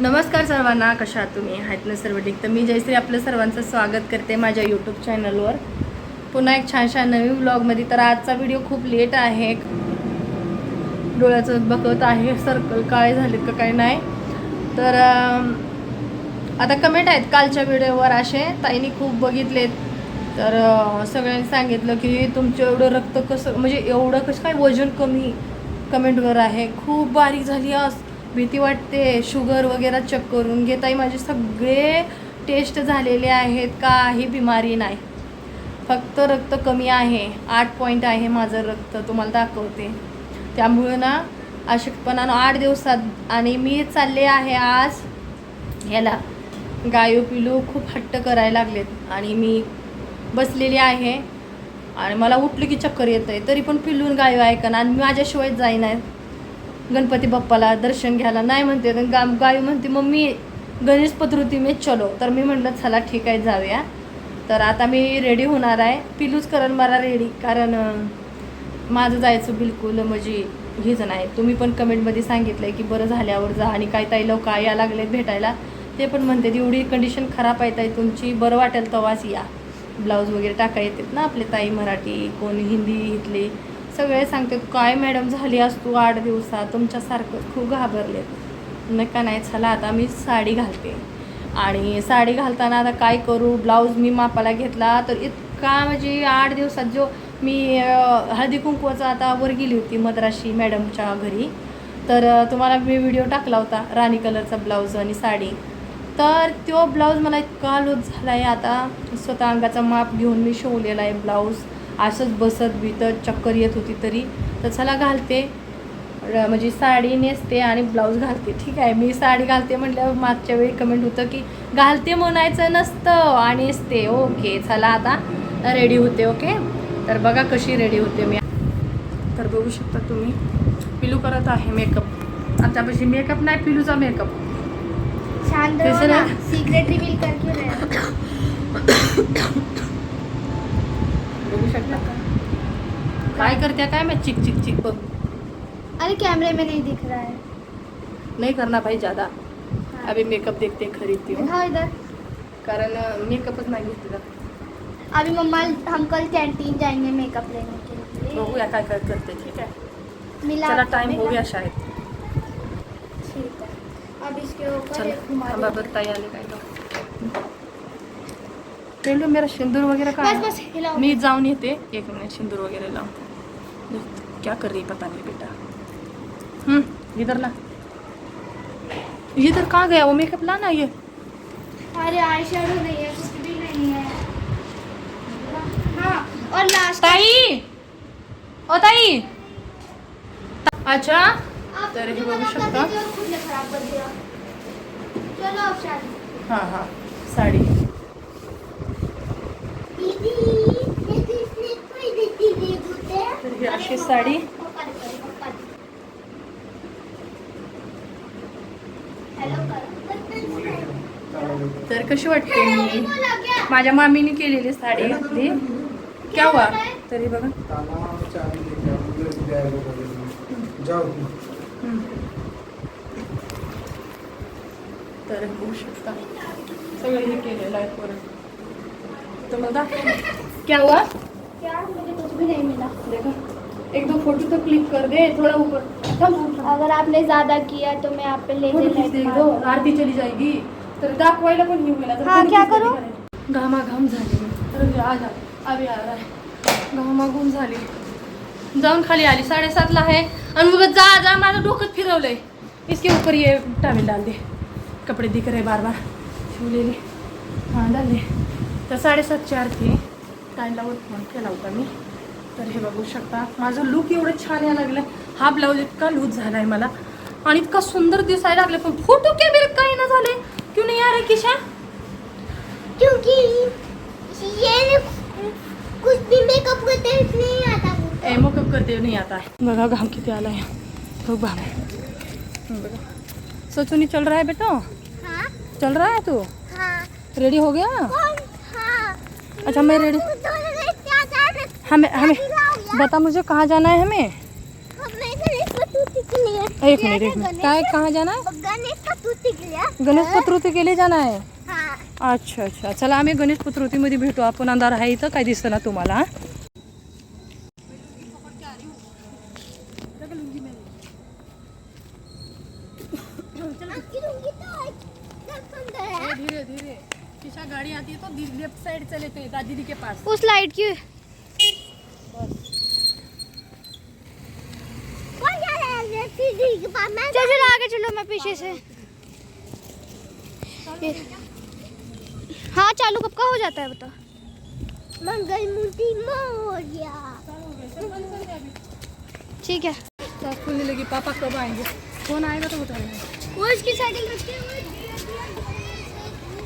नमस्कार सर्वांना कशा तुम्ही? आहेत ना सर्व ठीक? तर मी जयश्री आपलं सर्वांचं स्वागत करते माझ्या यूट्यूब चॅनलवर पुन्हा एक छानशा नवीन ब्लॉगमध्ये तर आजचा व्हिडिओ खूप लेट आहे. डोळ्याचं बघत आहे. सर्कल काय झालेत का काय नाही. तर आता कमेंट आहेत कालच्या व्हिडिओवर असे. ताईनी खूप बघितलेत. तर सगळ्यांनी सांगितलं की तुमचं एवढं रक्त कसं म्हणजे एवढं कसं काय वजन कमी कमेंटवर आहे. खूप बारीक झाली असं भीती वाटते शुगर वगैरे चेक करून घे. माझे सगळे टेस्ट झालेले आहेत काही बिमारी नाही. फक्त रक्त कमी आहे आठ पॉईंट आहे माझं रक्त तुम्हाला दाखवते. त्यामुळं ना अशक्तपणानं आठ दिवसात आणि मी चालले आहे आज ह्याला गायो पिलू खूप हट्ट करायला लागलेत आणि मी बसलेली आहे. आणि मला उठलं की चक्कर येतं आहे तरी पण पिलून गायो ऐकणार आणि मी माझ्याशिवाय जाईन. आहे गणपती बाप्पाला दर्शन घ्यायला नाही म्हणते तर गा गायू म्हणते मम्मी गणेश पत्रुती चलो. तर मी म्हटलं चला ठीक आहे जाऊया. तर आता मी रेडी होणार आहे. पिलूच करण मला रेडी कारण माझं जायचं बिलकुल म्हणजे हेच नाही. तुम्ही पण कमेंटमध्ये सांगितलं आहे की बरं झाल्यावर जा आणि काय ताई लोक या लागले भेटायला. ते पण म्हणतात एवढी कंडिशन खराब आहे ताई तुमची बरं वाटेल तवाच या. ब्लाऊज वगैरे टाका येतात ना आपले ताई मराठी कोण हिंदी घेतली. सगळे सांगतात काय मॅडम झाली असतो तू आठ दिवसात? तुमच्यासारखं खूप घाबरलेत का नाही? चला आता मी साडी घालते. आणि साडी घालताना आता काय करू? ब्लाऊज मी मापाला घेतला तर इतका म्हणजे आठ दिवसात जो मी हळदी कुंकवाचा आता वर गेली होती मद्राशी मॅडमच्या घरी तर तुम्हाला मी व्हिडिओ टाकला होता राणी कलरचा ब्लाऊज आणि साडी. तर तो ब्लाऊज मला इतका लूज झाला आहे आता. स्वतः अंगाचा माप घेऊन मी शिवलेला आहे ब्लाऊज. असंच बसत बितत चक्कर येत होती तरी तर चला घालते म्हणजे साडी नेसते आणि ब्लाऊज घालते ठीक आहे मी साडी घालते म्हटल्यावर मागच्या वेळी कमेंट होतं की घालते म्हणायचं नसतं आणि नेसते ओके चला आता रेडी होते ओके तर बघा कशी रेडी होते मी तर बघू शकता तुम्ही पिलू करत आहे मेकअप आतापाशी मेकअप नाही पिलूचा मेकअप हो? सीक्रेट रिवील कर क्यों रहे हो? बघू शकता काय करते काय मैं चिक चिक चिक बघ. अरे कैमरे में नहीं दिख रहा है. नहीं करना भाई ज़्यादा. हाँ। अभी मेकअप देखते खरीदती हूँ. दिखाओ इधर. कारण मेकअपच नाही घेतला अभी मम्मा हम कल कैंटीन जाएँगे मेकअप लेने के लिए. बघूया काय काय करते ठीक आहे मिला चला टाइम हो गया शायद. ठीक है. अब इसके ऊपर चल एक घुमा थांबा पेंडू मेरा सिंदूर वगैरह का बस बस हिलाओ। मी जाऊन येते. एक मिनिट सिंदूर वगैरह लाऊं क्या कर रही पता नहीं बेटा. हम्म इधर ला. इधर कहाँ गया? वो मेकअप लाना ये? अरे आई नहीं है कुछ भी नहीं है. हाँ और लास्ट ताई! ओ ताई! अच्छा? तर हे बघू शकता हाँ हाँ साडी. तर ही अशी साडी. तर कशी वाटते मी? माझ्या मामीने केलेली साडी ती केव्हा? तरी बघा. तर होऊ शकता. सगळं हे केलेलं आहे परत. तर मला क्या हुआ? क्या मुझे कुछ भी नहीं मिला देखा एक दो फोटो तो क्लिक कर दे थोड़ा ऊपर. अगर आपने ज्यादा किया तो मैं आप पे ले दे आरती चली जाएगी। तर दाखवायला पण घेऊ गेला हाँ, क्या करूं? घामाघाम झाली। तर आज अभि आ रहा है। घामाघूम झाली। जाऊन खाली आली साडेसातला आहे. आणि मग जा जा माझं डोकं फिरवलंय. इसके ऊपर ये टावेल डाल दे. कपडे दिख रहे बार बार शिवलेले. हां डाल दे. तर साडेसातची आरती टाईमला फोन केला होता मी. तर हे बघू शकता माझं लुक एवढं छान यायला लागलं. हा ब्लाऊज इतका लूज झाला आहे मला. आणि इतका सुंदर दिसायला लागला. पण फोटो कॅमेरे काही ना झाले क्यों नाही आ रहे किशा? क्योंकि ये कुछ भी मेकअप करते नहीं आता ए मेकअप करते नहीं आता. है बघा घाम किती आला है खूप घाम आहे बघा. सचुनी चल रहा है बेटा? हाँ। चल रहा है तू? हाँ। रेडी हो गया? हाँ अच्छा मैं रेडी जाने हमें हमें बता मुझे कहाँ जाना है हमें? हमें गणेश चतुर्थी के लिए एक मिनट एक मिनट। कहाँ जाना है? गणेश पत्रुती केली जा नाही हा? अच्छा अच्छा। चला आम्ही गणेश पत्रुतीमध्ये भेटू. आपण अंधार आहे इथं. काय दिसतं ना तुम्हाला धीरे धीरे. किशा गाड़ी आती है तो लेफ़्ट साइड से लेते हैं दादी के पास. उस लाइट की. चलो चलो आगे चलो मैं पीछे से. हाँ चालू कब का हो जाता है बता मंगल मूर्ति मोरिया। ठीक है. सास लगी पापा कब आएँगे? फ़ोन आएगा तो बताना वो इसकी साइकिल रखते हुए सब चले गए मंगल मूर्ति में हम तो देख सकते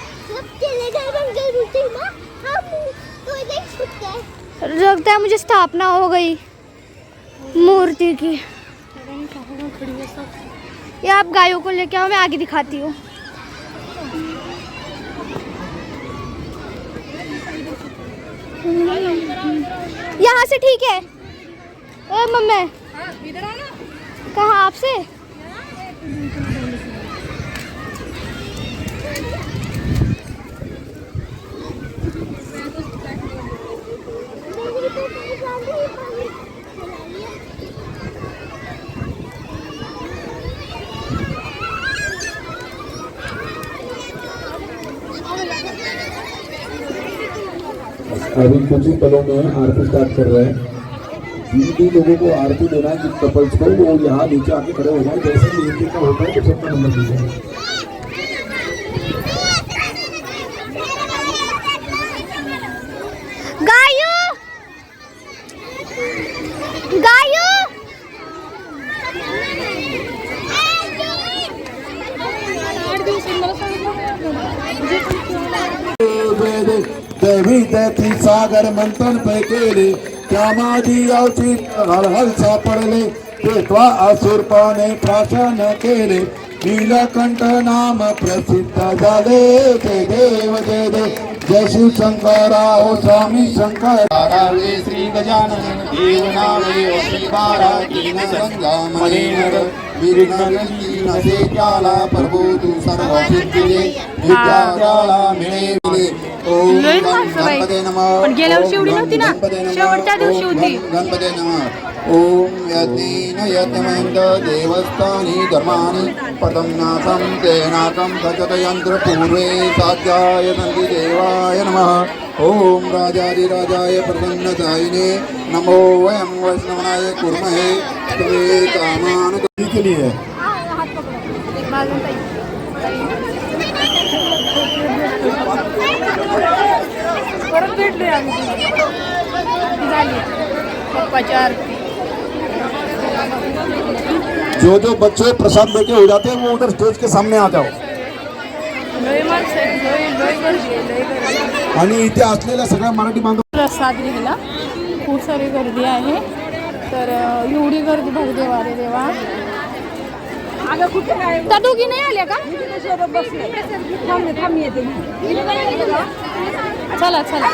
हैं लगता है मुझे स्थापना हो गई मूर्ति की। खड़ी ये आप गायों को लेके आओ मैं आगे दिखाती हूँ। यहाँ से ठीक है। ओ मम्मी। हाँ कहाँ आपसे? अभी कुछ ही पलों में आरती स्टार्ट कर रहे हैं। जिन भी लोगों को आरती देना है जिन कपल्स को वो यहाँ नीचे आके खड़े हो जाए। जैसे नीचे का होता है तो सबका नंबर दीजिए गायो गायो देवी दैती सागर मंथन पै केले त्यामादी अवचित हलहल सापडले. पेटवा असुरपाने प्राशन केले. नीलकंठ नाम प्रसिद्ध झाले. ते देव जय देव. जय शिव शंकरा ओ स्वामी शंकर. श्री गजानन देव नावे श्री बारा दीन गंगा जाला प्रभू तू सर्व सिद्धिले विद्याला मिळे ओम. गणपते नमः पण गेल्या वर्षी एवढी नव्हती ना? शेवटच्या दिवशी होती. गण- गणपते नमः ओम यज्ञेन यज्ञमयन्त देवस्थानी धर्माणि पदं नाथं तेनाकं सचत यन्त्रपूर्वे साध्याय सन्ति देवाय नमः। ओम राजाधिराजाय प्रसन्नतायिने नमो वयं वैष्णवनाय कुर्महे। त्वे कामान् के लिए परत भेटलोय आम्ही. झाली. जो जो बच्चे प्रसाद लेके हो जाते हैं वो उधर स्टेज के सामने आ जाओ. आणि इथे असलेल्या सगळ्या मराठी बांधव प्रसाद घ्यायला खूप सारी गर्दी आहे. तर अं, एवढी गर्दी भाऊ देवा रे देवा. त्या दोघी नाही आल्या का? चला चला.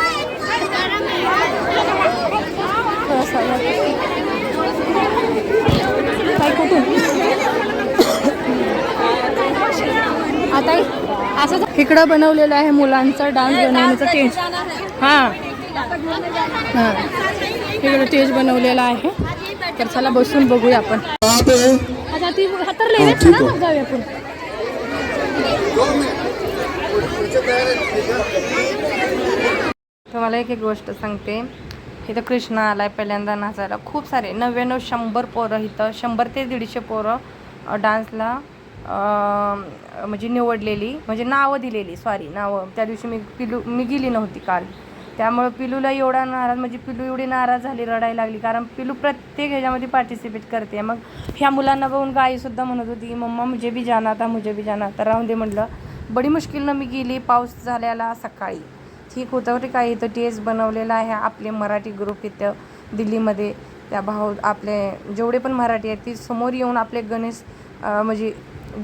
कुठून आता असं इकडं बनवलेलं आहे मुलांचा डान्स बनवण्याचं टेज हां. हां. इकडं टेज बनवलेलं आहे. तर चला बसून बघूया आपण? आता ती हातरले. मग जाऊया आपण तुम्हाला एक एक गोष्ट सांगते. इथं कृष्णा आलाय पहिल्यांदा नाचायला. खूप सारे नव्याण्णव शंभर पोरं इथं शंभर ते दीडशे पोरं डान्सला म्हणजे निवडलेली म्हणजे नावं दिलेली सॉरी नावं. त्या दिवशी मी पिलू मी गेली नव्हती काल. त्यामुळं पिलूला एवढा नाराज म्हणजे पिलू एवढी नाराज झाली रडायला लागली कारण पिलू प्रत्येक ह्याच्यामध्ये पार्टिसिपेट करते. मग ह्या मुलांना बघून गाईसुद्धा म्हणत होती मम्मा मुझे बी जाना था मुझे बी जाना तर राहून दे म्हटलं बडी मुश्किलनं मी गेली पाऊस झालेला सकाळी. ठीक होतं. काय इथं टेज बनवलेला आहे. आपले मराठी ग्रुप इथं दिल्लीमध्ये. त्या भाऊ आपले जेवढे पण मराठी आहेत ती समोर येऊन आपले गणेश म्हणजे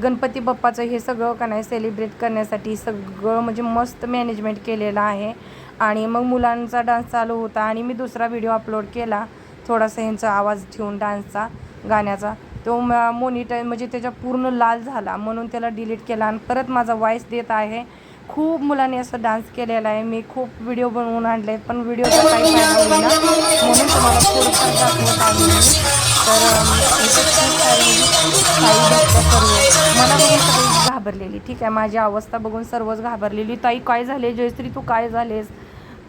गणपती बाप्पाचं हे सगळं का नाही सेलिब्रेट करण्यासाठी सगळं म्हणजे मस्त मॅनेजमेंट केलेलं आहे. आणि मग मुलांचा डान्स चालू होता आणि मी दुसरा व्हिडिओ अपलोड केला. थोडासा ह्यांचा आवाज ठेवून डान्सचा गाण्याचा. तो मोनिटर म्हणजे त्याच्या पूर्ण लाल झाला म्हणून त्याला डिलीट केला आणि परत माझा वॉईस देत आहे. खूप मुलांनी असं डान्स केलेला आहे. मी खूप व्हिडिओ बनवून आणले पण व्हिडिओचा काही फायदा होईना म्हणून तुम्हाला थोडंफार दाखवत आहे तर खूप सारे ताई सर्व मला बघून सगळी घाबरलेली. ठीक आहे माझी अवस्था बघून सर्वच घाबरलेली. ताई काय झाले? जयश्री तू काय झालेस?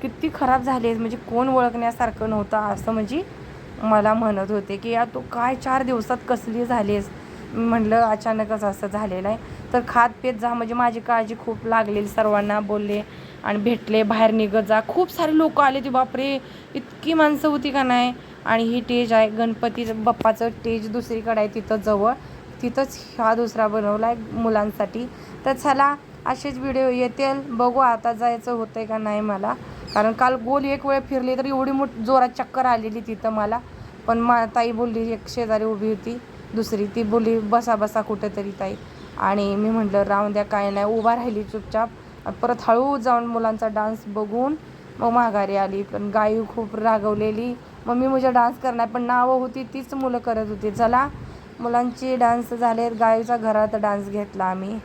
किती खराब झालेस? म्हणजे कोण ओळखण्यासारखं नव्हतं असं म्हणजे मला म्हणत होते की या तू काय चार दिवसात कसली झालीस? म्हणलं अचानकच असं झालेलं आहे. तर खात पेत जा म्हणजे माझी काळजी खूप लागलेली सर्वांना बोलले आणि भेटले बाहेर निघत जा. खूप सारे लोक आले ते बापरे इतकी माणसं होती का नाही? आणि ही टेज आहे गणपती बाप्पाचं टेज दुसरीकडे आहे तिथं जवळ. तिथंच हा दुसरा बनवला आहे मुलांसाठी. तर चला असेच व्हिडिओ येतील. बघू आता जायचं होतं आहे का नाही मला. कारण काल गोल एक वेळ फिरली तर एवढी मोठ जोरात चक्कर आलेली तिथं मला. पण मा ताई बोलली एक शेजारी उभी होती. दुसरी ती बोली बसा बसा कुठेतरी ताई. आणि मी म्हटलं राहून द्या काय नाही. उभा राहिली चुपचाप. परत हळू जाऊन मुलांचा डान्स बघून मग माघारी आली. पण गायी खूप रागवलेली. मग मी मुझे डान्स करणार पण नावं होती तीच मुलं करत होती. चला मुलांची डान्स झाले गाईचा घरात डान्स घेतला आम्ही.